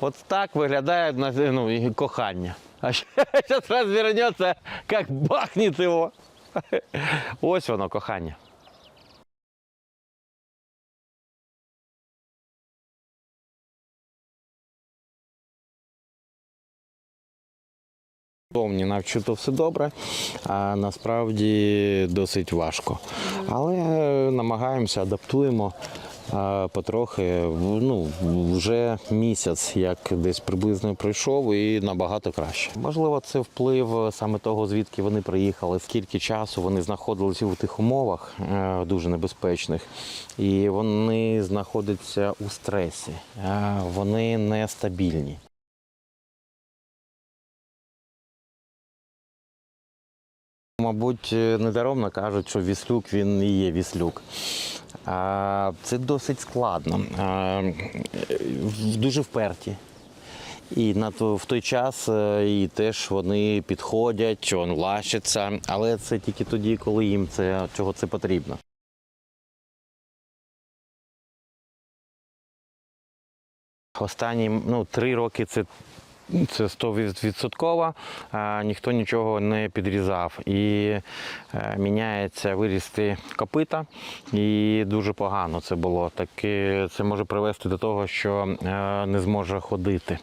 От так виглядає ну, кохання. А зараз розвернеться, як бахнет його. Ось воно кохання. Зовні навчито все добре, а насправді досить важко. Але е, намагаємося, адаптуємо е, потрохи. Ну, вже місяць, як десь приблизно пройшов, і набагато краще. Можливо, це вплив саме того, звідки вони приїхали, скільки часу вони знаходилися в тих умовах е, дуже небезпечних, і вони знаходяться у стресі, е, вони нестабільні. Мабуть, недаромно кажуть, що віслюк він і є віслюк. Це досить складно. Дуже вперті. І в той час е, і теж вони підходять, он лащаться, але це тільки тоді, коли їм це чого це потрібно. Останні ну, три роки це це 100%, ніхто нічого не підрізав. І е, міняється вирісти копита, і дуже погано це було. Так це може привести до того, що е, не зможе ходити.